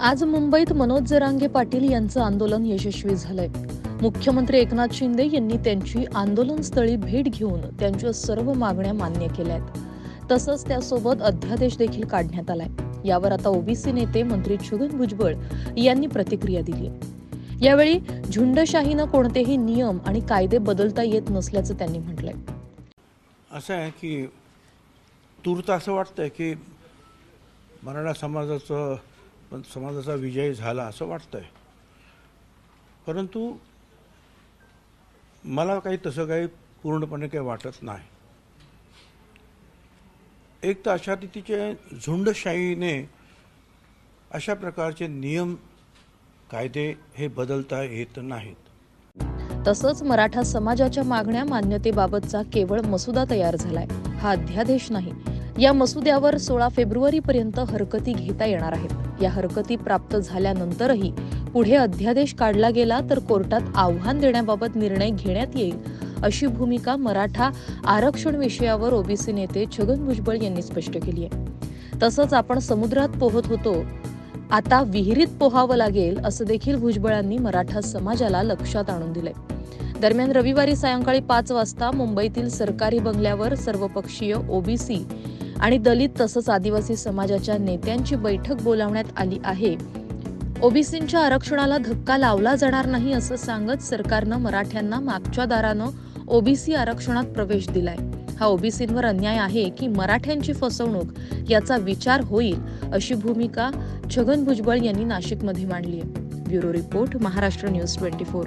आज मुंबईत मनोज जरांगे पाटील यांचं आंदोलन यशस्वी झालंय. मुख्यमंत्री एकनाथ शिंदे यांनी त्यांची आंदोलनस्थळी भेट घेऊन त्यांच्या सर्व मागण्या मान्य केल्या आहेत तसंच त्यासोबत अध्यादेश देखील काढण्यात आलाय. यावर आता ओबीसी नेते मंत्री छगन भुजबळ यांनी प्रतिक्रिया दिली. यावेळी झुंडशाहीनं कोणतेही नियम आणि कायदे बदलता येत नसल्याचं त्यांनी म्हटलंय. असं आहे की तूर्त असं वाटतंय की मराठा समाजाचं पण समाजाचा विजय झाला असं वाटतंय. परंतु मला काही तसं काही पूर्णपणे काही वाटत नाही. एक तर अशा रीतीचे झुंडशाहीने अशा प्रकारचे नियम कायदे हे बदलता येत नाहीत. तसंच मराठा समाजाच्या मागण्या मान्यतेबाबतचा केवळ मसुदा तयार झालाय. हा अध्यादेश नाही या मसुद्यावर सोळा फेब्रुवारी पर्यंत हरकती घेता येणार आहेत. या हरकती प्राप्त झाल्यानंतरही पुढे अध्यादेश काढला गेला तर कोर्टात आव्हान देण्याबाबत निर्णय घेण्यात येईल अशी भूमिका मराठा आरक्षण विषयावर ओबीसी नेते छगन भुजबळ यांनी स्पष्ट केली आहे. तसंच आपण समुद्रात पोहत होतो आता विहिरीत पोहावं लागेल असं देखील भुजबळांनी मराठा समाजाला लक्षात आणून दिलंय. दरम्यान रविवारी सायंकाळी पाच वाजता मुंबईतील सरकारी बंगल्यावर सर्वपक्षीय ओबीसी आणि दलित तसंच आदिवासी समाजाच्या नेत्यांची बैठक बोलावण्यात आली आहे. ओबीसींच्या आरक्षणाला धक्का लावला जाणार नाही असं सांगत सरकारनं मराठ्यांना मागच्या दारानं ओबीसी आरक्षणात प्रवेश दिलाय. हा ओबीसींवर अन्याय आहे की मराठ्यांची फसवणूक याचा विचार होईल अशी भूमिका छगन भुजबळ यांनी नाशिकमध्ये मांडली आहे. Bureau report Maharashtra news twenty four.